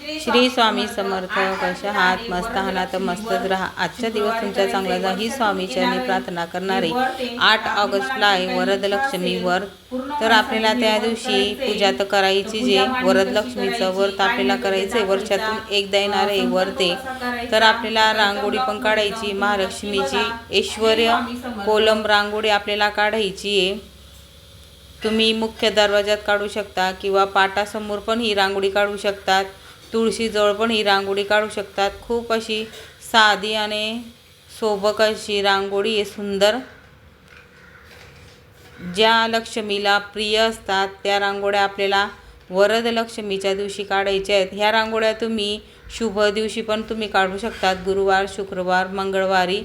श्री स्वामी समर्थ कशा आहात मस्त आहात तर मस्तच राहा. आजचा दिवस तुमचा चांगला जा. ही स्वामीचरणी प्रार्थना करणारे आठ ऑगस्टला आहे वरदलक्ष्मी व्रत तर आपल्याला त्या दिवशी पूजा तर करायची जे वरदलक्ष्मीचं व्रत आपल्याला करायचं आहे. वर्षातून एकदा येणार आहे तर आपल्याला रांगोळी पण काढायची. महालक्ष्मीची ऐश्वर कोलम रांगोळी आपल्याला काढायची आहे. तुम्ही मुख्य दरवाजात काढू शकता किंवा पाटासमोर पण ही रांगोळी काढू शकतात. तुळशीजवळ पण ही रांगोळी काढू शकतात. खूप अशी साधी आणि सोबक अशी रांगोळी आहे सुंदर. ज्या लक्ष्मीला प्रिय असतात त्या रांगोळ्या आपल्याला वरद लक्ष्मीच्या दिवशी काढायच्या आहेत. ह्या रांगोळ्या तुम्ही शुभ दिवशी पण तुम्ही काढू शकतात. गुरुवार शुक्रवार मंगळवारी.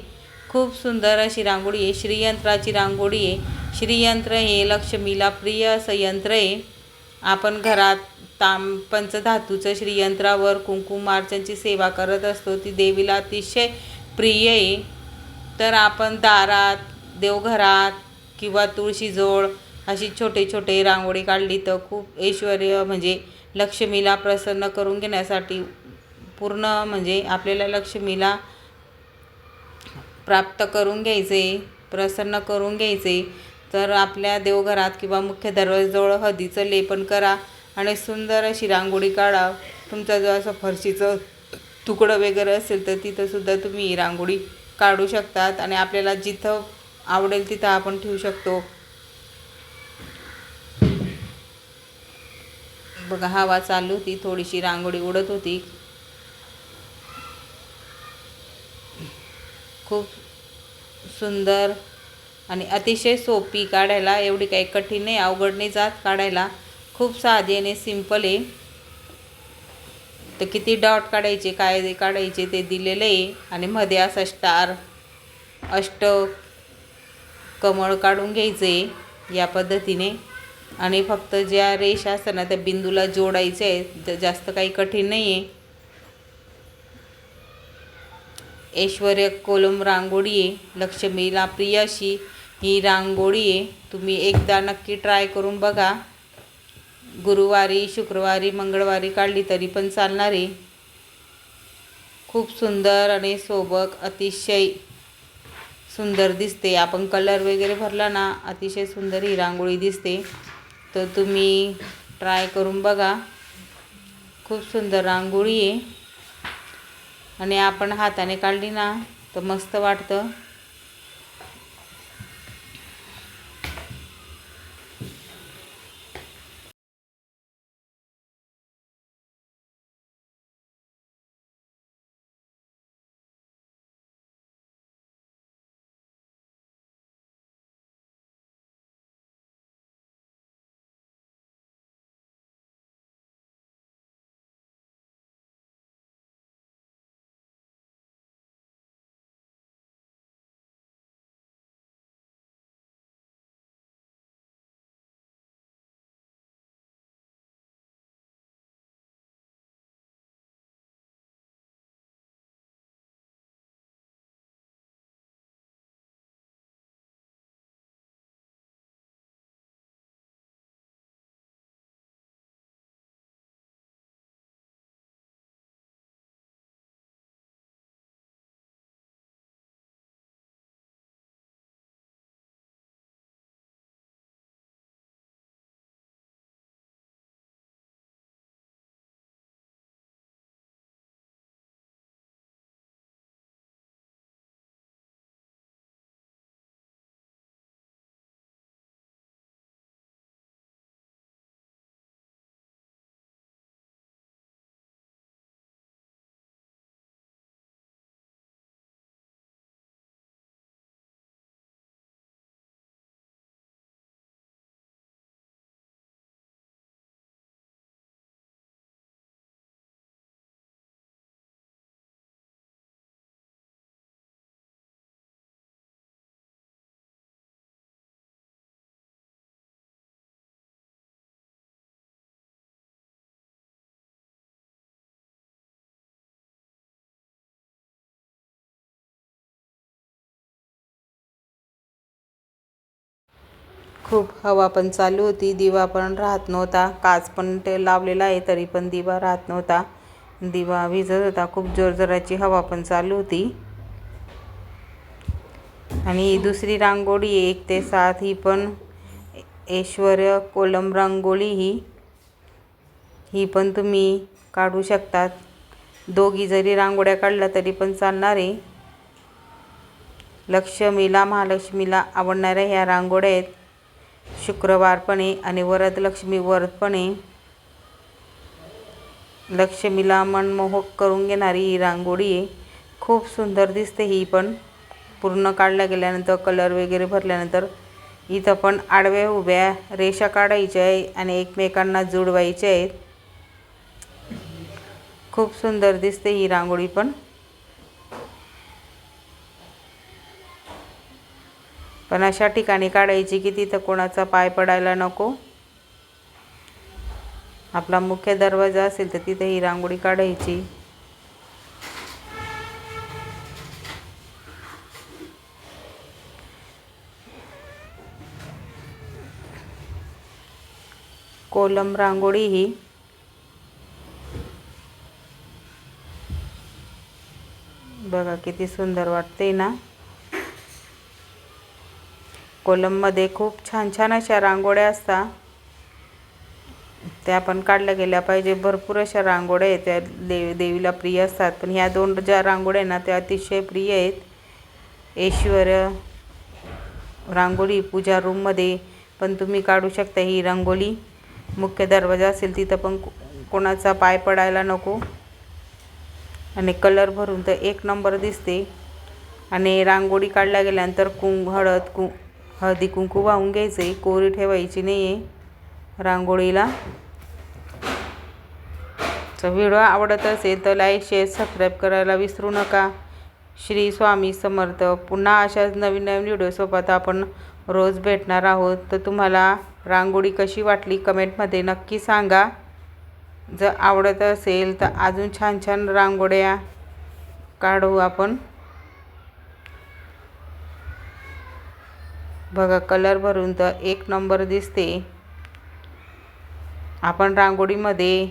खूप सुंदर अशी रांगोळी आहे. श्रीयंत्राची रांगोळी आहे. श्रीयंत्र हे लक्ष्मीला प्रिय असं यंत्र आहे. आपण घरात ताम पंचधातूचं श्रीयंत्रावर कुंकुमार्चनची सेवा करत असतो ती देवीला अतिशय प्रिय आहे. तर आपण दारात देवघरात किंवा तुळशीजोळ अशी छोटे छोटे रांगोळी काढली तर खूप ऐश्वर म्हणजे लक्ष्मीला प्रसन्न करून घेण्यासाठी पूर्ण म्हणजे आपल्याला लक्ष्मीला प्राप्त करून घ्यायचे प्रसन्न करून घ्यायचे. तर आपल्या देवघरात किंवा मुख्य दरवाजाजवळ हळदीचं लेपन करा. आणि सुंदर अशी रांगोळी काढा. तुमचा जो असं फरशीचं तुकडं वगैरे असेल तर तिथंसुद्धा तुम्ही रांगोळी काढू शकतात आणि आपल्याला जिथं आवडेल तिथं आपण ठेवू शकतो. बघा हवा चालू होती थोडीशी रांगोळी उडत होती. खूप सुंदर आणि अतिशय सोपी काढायला एवढी काही कठीण नाही अवघड नाही जात काढायला. खूप साधी आणि सिंपल आहे. तर किती डॉट काढायचे काय काढायचे ते दिलेलं आहे. आणि मध्ये असा स्टार अष्ट कमळ काढून घ्यायचे या पद्धतीने. आणि फक्त ज्या रेषा असतात ना त्या बिंदूला जोडायचे आहे जास्त काही कठीण नाही आहे. ऐश्वर्य कोलम रांगोळी आहे. लक्ष्मीला प्रिय अशी ही रांगोळी आहे. तुम्ही एकदा नक्की ट्राय करून बघा. गुरुवारी शुक्रवारी मंगळवारी काढली तरी पण चालणार. आहे खूप सुंदर आणि सोबक अतिशय सुंदर दिसते. आपण कलर वगैरे भरला ना अतिशय सुंदर ही रांगोळी दिसते. तर तुम्ही ट्राय करून बघा. खूप सुंदर रांगोळी आहे. आणि आपण हाताने काढली ना तर मस्त वाटतं. खूप हवा पण चालू होती दिवा पण राहत नव्हता. काच पण ते लावलेला आहे तरी पण दिवा राहत नव्हता. दिवा विजत होता खूप जोरजोराची हवा पण चालू होती. आणि दुसरी रांगोळी एक ते सात ही पण ऐश्वर्य कोलम रांगोळी ही. ही पण तुम्ही काढू शकतात. दोघी जरी रांगोळ्या काढल्या तरी पण चालणार आहे. लक्ष्मीला महालक्ष्मीला आवडणाऱ्या ह्या रांगोळ्या आहेत. शुक्रवारपणे आणि वरदलक्ष्मी व्रत लक्ष्मीला मनमोहक करून घेणारी ही रांगोळी खूप सुंदर दिसते ही पण. पूर्ण काढल्या गेल्यानंतर कलर वगैरे भरल्यानंतर इथं पण आडव्या उभ्या रेषा काढायच्या आहे आणि एकमेकांना जुडवायच्या आहेत. खूप सुंदर दिसते ही रांगोळी पण. पण अशा ठिकाणी काढायची की तिथं कोणाचा पाय पडायला नको. आपला मुख्य दरवाजा असेल तर तिथे ही रांगोळी काढायची. कोलम रांगोळी ही. बघा किती सुंदर वाटते ना. कोलममध्ये खूप छान छान अशा रांगोळ्या असतात त्या पण काढल्या गेल्या पाहिजे. भरपूर अशा रांगोळ्या आहेत. त्या देव देवीला प्रिय असतात. पण ह्या दोन ज्या रांगोळ्या ना त्या अतिशय प्रिय आहेत. ऐश्वर रांगोळी पूजा रूममध्ये पण तुम्ही काढू शकता ही रांगोळी. मुख्य दरवाजा असेल तिथं पण को- कोणाचा पाय पडायला नको. आणि कलर भरून तर एक नंबर दिसते. आणि रांगोळी काढल्या गेल्यानंतर कुंक हळद कु हळदी कुंकू वाहून घ्यायचे कोरी ठेवायची नाही आहे रांगोळीला. तर व्हिडिओ आवडत असेल तर लाईक शेअर सबस्क्राईब करायला विसरू नका. श्री स्वामी समर्थ. पुन्हा अशाच नवीन नवीन व्हिडिओसोबत आपण रोज भेटणार आहोत. तर तुम्हाला रांगोळी कशी वाटली कमेंटमध्ये नक्की सांगा. जर आवडत असेल तर अजून छान छान रांगोळ्या काढू आपण. बघा कलर भरून तर एक नंबर दिसते. आपण रांगोळीमध्ये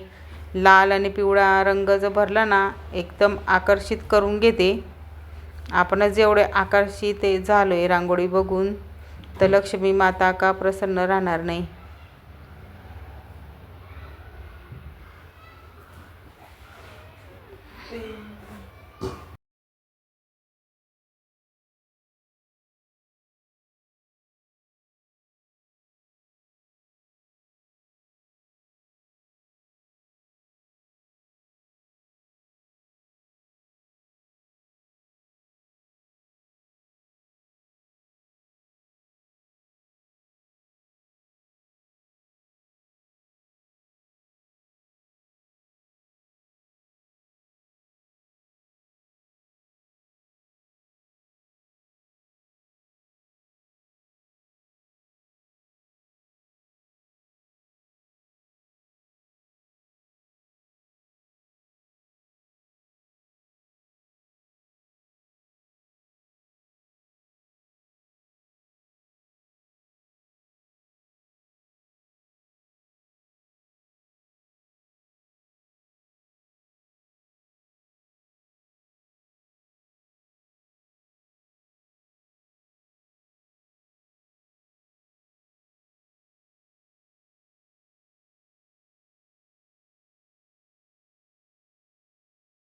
लाल आणि पिवळा रंग जर भरला ना एकदम आकर्षित करून घेते. आपणच जेवढे आकर्षित झालो आहे रांगोळी बघून तर लक्ष्मी माता का प्रसन्न राहणार नाही.